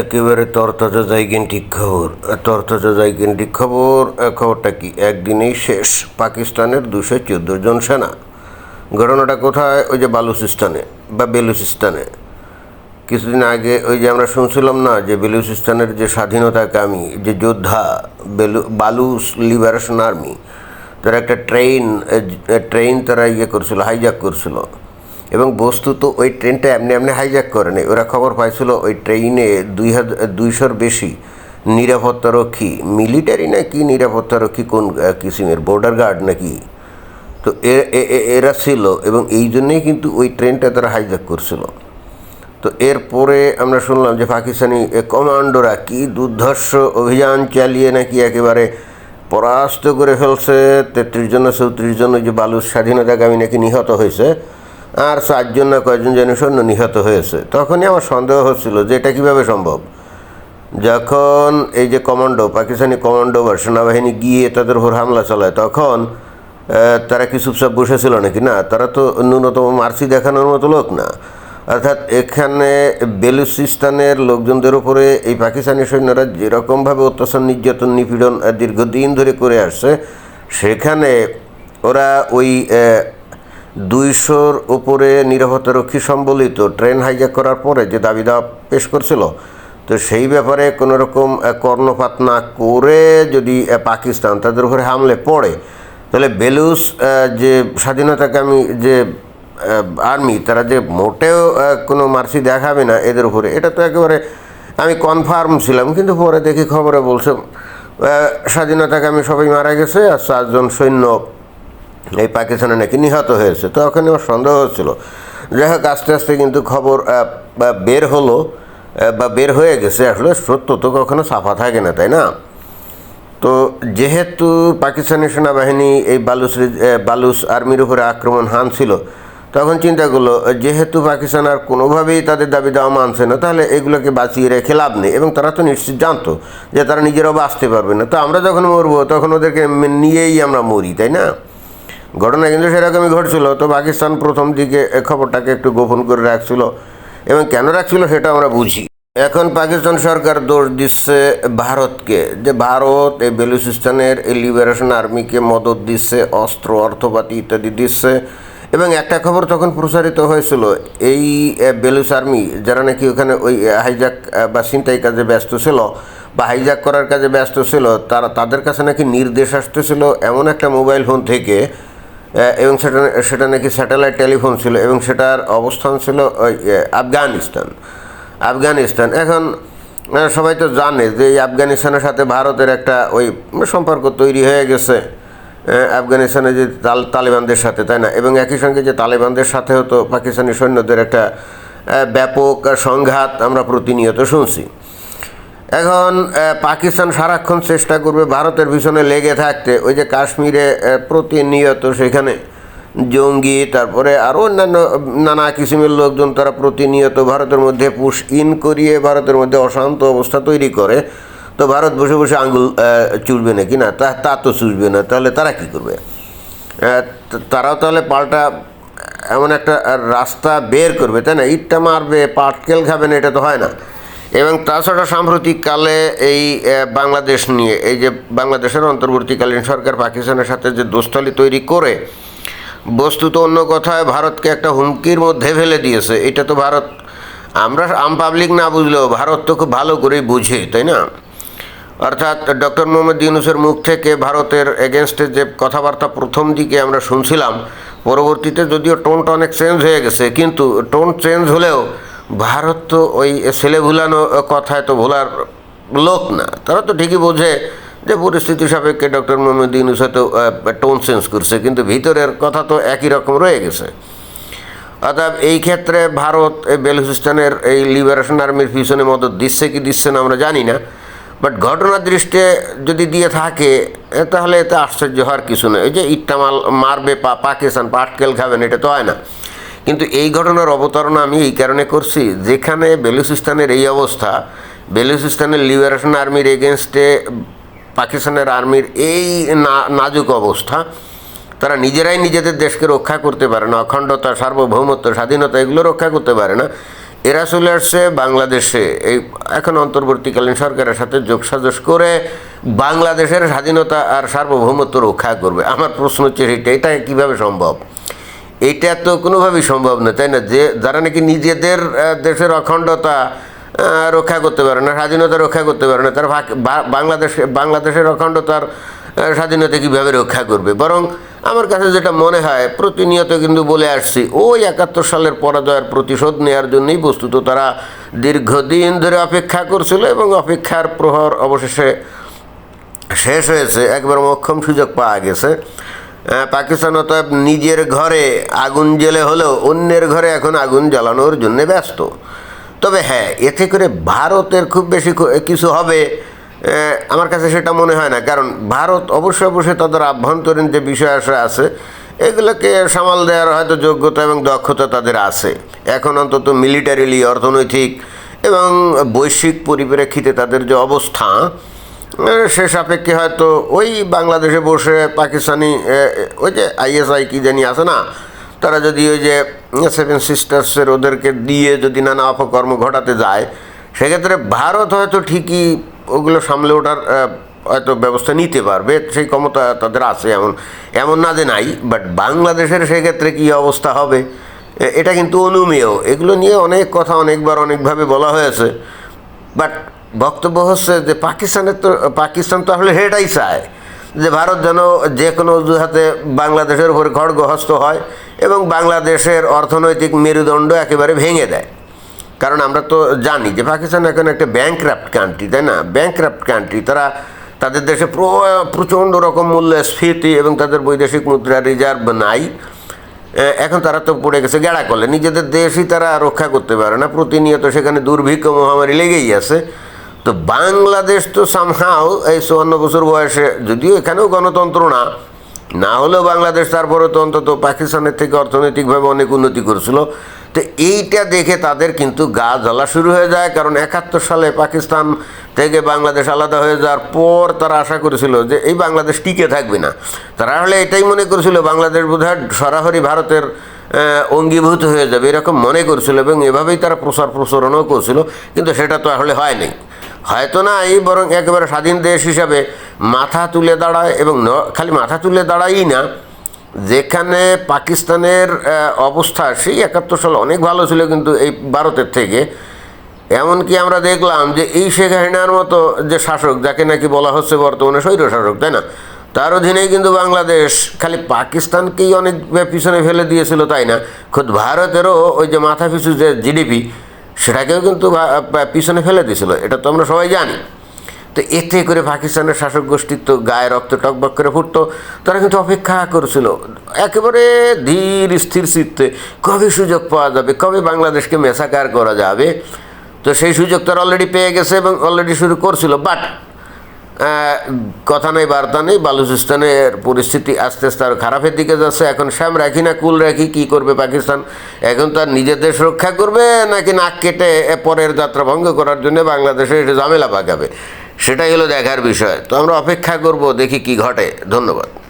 একেবারে তরতাজা জায়গেন্টিক খবর। তরতাজা জায়গেন্টিক খবর খবরটা কি একদিনেই শেষ? পাকিস্তানের দুশো চোদ্দ জন সেনা। ঘটনাটা কোথায়? ওই যে বালুচিস্তানে বা বেলুচিস্তানে। কিছুদিন আগে ওই যে আমরা শুনছিলাম না, যে বেলুচিস্তানের যে স্বাধীনতাকামী যে যোদ্ধা বেলু, বালুস লিবারেশন আর্মি, তারা একটা ট্রেন ট্রেন তারা ইয়ে করছিল, হাইজ্যাক করছিল। এবং বস্তুত ওই ট্রেনটা এমনি এমনি হাইজ্যাক করেনি ওরা খবর পাইছিল ওই ট্রেনে দুই হাজার দুইশোর বেশি নিরাপত্তারক্ষী। মিলিটারি না কি নিরাপত্তারক্ষী কোন কিসিমের? বর্ডার গার্ড নাকি? তো এরা ছিল এবং এই জন্যেই কিন্তু ওই ট্রেনটা তারা হাইজ্যাক করছিল। তো এরপরে আমরা শুনলাম যে পাকিস্তানি কমান্ডোরা কি দুর্ধর্ষ অভিযান চালিয়ে নাকি একেবারে পরাস্ত করে ফেলছে? তেত্রিশ জন চৌত্রিশ জন ওই যে বালুর স্বাধীনতাগামী নাকি নিহত হয়েছে? আর চারজন না কয়েকজন যেন সৈন্য নিহত হয়েছে। তখনই আমার সন্দেহ হচ্ছিল যে এটা কীভাবে সম্ভব? যখন এই যে কমান্ডো, পাকিস্তানি কমান্ডো বা সেনাবাহিনী গিয়ে তাদের উপর হামলা চালায়, তখন তারা কি চুপচাপ বসেছিল নাকি? না, তারা তো ন্যূনতম মার্সি দেখানোর মতো লোক না। অর্থাৎ এখানে বেলুচিস্তানের লোকজনদের উপরে এই পাকিস্তানি সৈন্যরা যেরকমভাবে অত্যাচার, নির্যাতন, নিপীড়ন দীর্ঘদিন ধরে করে আসছে, সেখানে ওরা ওই দুইশোর উপরে নিরাপত্তারক্ষী সম্বলিত ট্রেন হাইজ্যাক করার পরে যে দাবি দাওয়া পেশ করছিল, তো সেই ব্যাপারে কোনো রকম কর্ণপাত না করে যদি পাকিস্তান তাদের উপরে হামলে পড়ে, তাহলে বেলুস যে স্বাধীনতাকামী যে আর্মি, তারা যে মোটেও কোনো মার্সি দেখাবে না এদের উপরে, এটা তো একেবারে আমি কনফার্ম ছিলাম, কিন্তু পরে দেখি খবরে বলছে স্বাধীনতাকামী সবাই মারা গেছে আর চারজন সৈন্য এই পাকিস্তানে নাকি নিহত হয়েছে। তো ওখানে আমার সন্দেহ হচ্ছিল। যাই হোক, আস্তে আস্তে কিন্তু খবর বের হলো বা বের হয়ে গেছে আসলে। সত্য তো কখনো সাফা থাকে না, তাই না? তো যেহেতু পাকিস্তানি সেনাবাহিনী এই বালুস বালুস আর্মির উপরে আক্রমণ হানছিল, তখন চিন্তা করল, যেহেতু পাকিস্তান আর কোনোভাবেই তাদের দাবি দেওয়া মানছে না, তাহলে এগুলোকে বাঁচিয়ে রেখে লাভ নেই। এবং তারা তো নিশ্চিত জানতো যে তারা নিজেরাও বাঁচতে পারবে না। তো আমরা যখন মরবো, তখন ওদেরকে নিয়েই আমরা মরি, তাই না? ঘটনা কিন্তু সেরকমই ঘটছিল। তো পাকিস্তান প্রথম দিকে খবরটাকে একটু গোপন করে রাখছিল এবং কেন রাখছিল সেটা আমরা বুঝি। এখন পাকিস্তান সরকার দোষ দিচ্ছে ভারতকে যে ভারত এই বেলুচিস্তানের এই লিবারেশন আর্মিকে মদত দিচ্ছে অস্ত্র অর্থপাতি ইত্যাদি দিচ্ছে এবং একটা খবর তখন প্রসারিত হয়েছিল এই বেলুচ আর্মি যারা নাকি ওখানে ওই এ, হাইজ্যাক বা ছিনতাই কাজে ব্যস্ত ছিল বা হাইজ্যাক করার কাজে ব্যস্ত ছিল তারা তাদের কাছে নাকি নির্দেশ আসতেছিল এমন একটা মোবাইল ফোন থেকে এবং সেটা সেটা নাকি স্যাটেলাইট টেলিফোন ছিল এবং সেটার অবস্থান ছিল আফগানিস্তান। আফগানিস্তান। এখন সবাই তো জানে যে এই আফগানিস্তানের সাথে ভারতের একটা ওই সম্পর্ক তৈরি হয়ে গেছে। আফগানিস্তানে যে তাল, তালেবানদের সাথে, তাই না? এবং একই সঙ্গে যে তালেবানদের সাথে হতো পাকিস্তানি সৈন্যদের একটা ব্যাপক সংঘাত আমরা প্রতিনিয়ত শুনছি। এখন পাকিস্তান সারাক্ষণ চেষ্টা করবে ভারতের পিছনে লেগে থাকতে। ওই যে কাশ্মীরে প্রতিনিয়ত সেখানে জঙ্গি, তারপরে আরও অন্যান্য নানা কিসিমের লোকজন তারা প্রতিনিয়ত ভারতের মধ্যে পুশ ইন করিয়ে ভারতের মধ্যে অশান্ত অবস্থা তৈরি করে। তো ভারত বসে বসে আঙ্গুল চুষবে নাকি না তা তা তো চুষবে না। তাহলে তারা কি করবে? তারাও তাহলে পাল্টা, এমন একটা রাস্তা বের করবে, তাই না? ইটটা মারবে, পাটকেল খাবে না, এটা তো হয় না। এবং তাছাড়া সাম্প্রতিককালে এই বাংলাদেশ নিয়ে, এই যে বাংলাদেশের অন্তর্বর্তীকালীন সরকার পাকিস্তানের সাথে যে দোস্তলি তৈরি করে, বস্তুত অন্য কথায় ভারতকে একটা হুমকির মধ্যে ফেলে দিয়েছে। এটা তো ভারত, আমরা আম পাবলিক না বুঝলেও ভারত তো খুব ভালো করেই বুঝে, তাই না? অর্থাৎ ডক্টর মোহাম্মদ ইউনুসের মুখ থেকে ভারতের এগেনস্টে যে কথাবার্তা প্রথম দিকে আমরা শুনছিলাম, পরবর্তীতে যদিও টোনটা অনেক চেঞ্জ হয়ে গেছে, কিন্তু টোন চেঞ্জ হলেও ভারত তো ওই ছেলে ভুলানো কথায় তো ভোলার লোক না। তারা তো ঠিকই বোঝে যে পরিস্থিতি সাপেক্ষে ডক্টর মোহাম্মদ ইউনুস হয়তো টোন চেঞ্জ করছে, কিন্তু ভিতরের কথা তো একই রকম রয়ে গেছে। অর্থাৎ এই ক্ষেত্রে ভারত এই বেলুচিস্তানের এই লিবারেশন আর্মির পিছনে মদত দিচ্ছে কি দিচ্ছে না আমরা জানি না। বাট ঘটনার দৃষ্টে যদি দিয়ে থাকে তাহলে এতে আশ্চর্য হওয়ার কিছু নেই। ওই যে ইটটা মাল মারবে পা পাকিস্তান, পাটকেল খাবেন, এটা তো হয় না। কিন্তু এই ঘটনার অবতারণা আমি এই কারণে করছি, যেখানে বেলুচিস্তানের এই অবস্থা বেলুচিস্তানের লিবারেশন আর্মির এগেনস্টে পাকিস্তানের আর্মির এই নাজুক অবস্থা, তারা নিজেরাই নিজেদের দেশকে রক্ষা করতে পারে না, অখণ্ডতা, সার্বভৌমত্ব, স্বাধীনতা এগুলো রক্ষা করতে পারে না। এরা চলে আসছে বাংলাদেশে, এই এখন অন্তর্বর্তীকালীন সরকারের সাথে যোগসাজশ করে বাংলাদেশের স্বাধীনতা আর সার্বভৌমত্ব রক্ষা করবে। আমার প্রশ্ন হচ্ছে সেটা, এটা কীভাবে সম্ভব? এইটা তো কোনোভাবেই সম্ভব না, তাই না? যে, যারা নাকি নিজেদের দেশের অখণ্ডতা রক্ষা করতে পারে না, স্বাধীনতা রক্ষা করতে পারে না, তারা বাংলাদেশ, বাংলাদেশের অখণ্ডতার স্বাধীনতা কীভাবে রক্ষা করবে? বরং আমার কাছে যেটা মনে হয়, প্রতিনিয়ত কিন্তু বলে আসছি, ওই একাত্তর সালের পরাজয়ের প্রতিশোধ নেওয়ার জন্যই বস্তুত তারা দীর্ঘদিন ধরে অপেক্ষা করছিল এবং অপেক্ষার প্রহর অবশেষে শেষ হয়েছে। একবার মক্ষম সুযোগ পাওয়া গেছে। পাকিস্তান অতএব নিজের ঘরে আগুন জ্বেলে হলেও অন্যের ঘরে এখন আগুন জ্বালানোর জন্য ব্যস্ত। তবে হ্যাঁ এতে করে ভারতের খুব বেশি কিছু হবে আমার কাছে সেটা মনে হয় না। কারণ ভারত অবশ্যই অবশ্যই তাদের আভ্যন্তরীণ যে বিষয় আশা আছে, এগুলোকে সামাল দেওয়ার হয়তো যোগ্যতা এবং দক্ষতা তাদের আছে। এখন অন্তত মিলিটারিলি, অর্থনৈতিক এবং বৈশ্বিক পরিপ্রেক্ষিতে তাদের যে অবস্থা সে সাপেক্ষে হয়তো ওই বাংলাদেশে বসে পাকিস্তানি ওই যে আইএসআই কি জানি আছে না, তারা যদি ওই যে সেভেন সিস্টার্সের ওদেরকে দিয়ে যদি নানা অপকর্ম ঘটাতে যায়, সেক্ষেত্রে ভারত হয়তো ঠিকই ওগুলো সামলে ওঠার হয়তো ব্যবস্থা নিতে পারবে, সেই ক্ষমতা তাদের আছে এমন এমন না যে নাই বাট বাংলাদেশের সেক্ষেত্রে কী অবস্থা হবে? এটা কিন্তু অনুমেয়, এগুলো নিয়ে অনেক কথা অনেকবার অনেকভাবে বলা হয়েছে বাট বক্তব্য হচ্ছে যে পাকিস্তানের তো, পাকিস্তান তো আসলে সেটাই চায় যে ভারত যেন যে কোনো অজুহাতে বাংলাদেশের উপরে খড়গহস্ত হয় এবং বাংলাদেশের অর্থনৈতিক মেরুদণ্ড একেবারে ভেঙে দেয়। কারণ আমরা তো জানি যে পাকিস্তান এখন একটা ব্যাংক্রাফ্ট কান্ট্রি তাই না? ব্যাংক্রাফ্ট কান্ট্রি তারা তাদের দেশে প্র- প্রচণ্ড রকম মূল্যস্ফীতি এবং তাদের বৈদেশিক মুদ্রা রিজার্ভ নাই। এখন তারা তো পড়ে গেছে, গেড়া করলে। নিজেদের দেশই তারা রক্ষা করতে পারে না। প্রতিনিয়ত সেখানে দুর্ভিক্ষ মহামারী লেগেই আছে। তো বাংলাদেশ তো সামহাও এই চুয়ান্ন বছর বয়সে, যদিও এখানেও গণতন্ত্র না না হলেও বাংলাদেশ তারপরে তো অন্তত পাকিস্তানের থেকে অর্থনৈতিকভাবে অনেক উন্নতি করছিল। তো এইটা দেখে তাদের কিন্তু গা জ্বলা শুরু হয়ে যায়, কারণ একাত্তর সালে পাকিস্তান থেকে বাংলাদেশ আলাদা হয়ে যাওয়ার পর তারা আশা করেছিল যে এই বাংলাদেশ টিকে থাকবে না। তারা হলে এটাই মনে করেছিল, বাংলাদেশ বোধহয় সরাসরি ভারতের অঙ্গীভূত হয়ে যাবে, এরকম মনে করছিল এবং এভাবেই তারা প্রচার প্রসারণও করছিল, কিন্তু সেটা তো আসলে হয়নি হয়তো না এই বরং একেবারে স্বাধীন দেশ হিসাবে মাথা তুলে দাঁড়ায় এবং খালি মাথা তুলে দাঁড়াই না। যেখানে পাকিস্তানের অবস্থা সেই একাত্তর সালে অনেক ভালো ছিল কিন্তু এই ভারতের থেকে। এমনকি আমরা দেখলাম যে এই শেখ হাসিনার মতো যে শাসক, যাকে নাকি বলা হচ্ছে বর্তমানে স্বৈর শাসক, তাই না? তার অধীনেই কিন্তু বাংলাদেশ খালি পাকিস্তানকেই অনেক পিছনে ফেলে দিয়েছিল, তাই না? খুদ ভারতেরও ওই যে মাথা পিছু যে জিডিপি সেটাকেও কিন্তু পিছনে ফেলে দিয়েছিল, এটা তো আমরা সবাই জানি। তো এতে করে পাকিস্তানের শাসক গোষ্ঠীর তো গায়ে রক্ত টকবক করে ফুটতো, তারা কিন্তু অপেক্ষা করেছিল। একেবারে ধীর স্থির চিত্তে, কবে সুযোগ পাওয়া যাবে, কবে বাংলাদেশকে মেসাকার করা যাবে? তো সেই সুযোগ তারা অলরেডি পেয়ে গেছে এবং অলরেডি শুরু করছিল বাট কথা নেই, বার্তা নেই, বালুচিস্তানের পরিস্থিতি আস্তে আস্তে আরও খারাপের দিকে যাচ্ছে। এখন শ্যাম রাখি না, কুল রাখি, কী করবে পাকিস্তান? এখন তার নিজের দেশ রক্ষা করবে নাকি নাক কেটে পরের যাত্রা ভঙ্গ করার জন্য বাংলাদেশে এসে ঝামেলা পাকাবে? সেটাই হলো দেখার বিষয়। তো আমরা অপেক্ষা করব, দেখি কি ঘটে। ধন্যবাদ।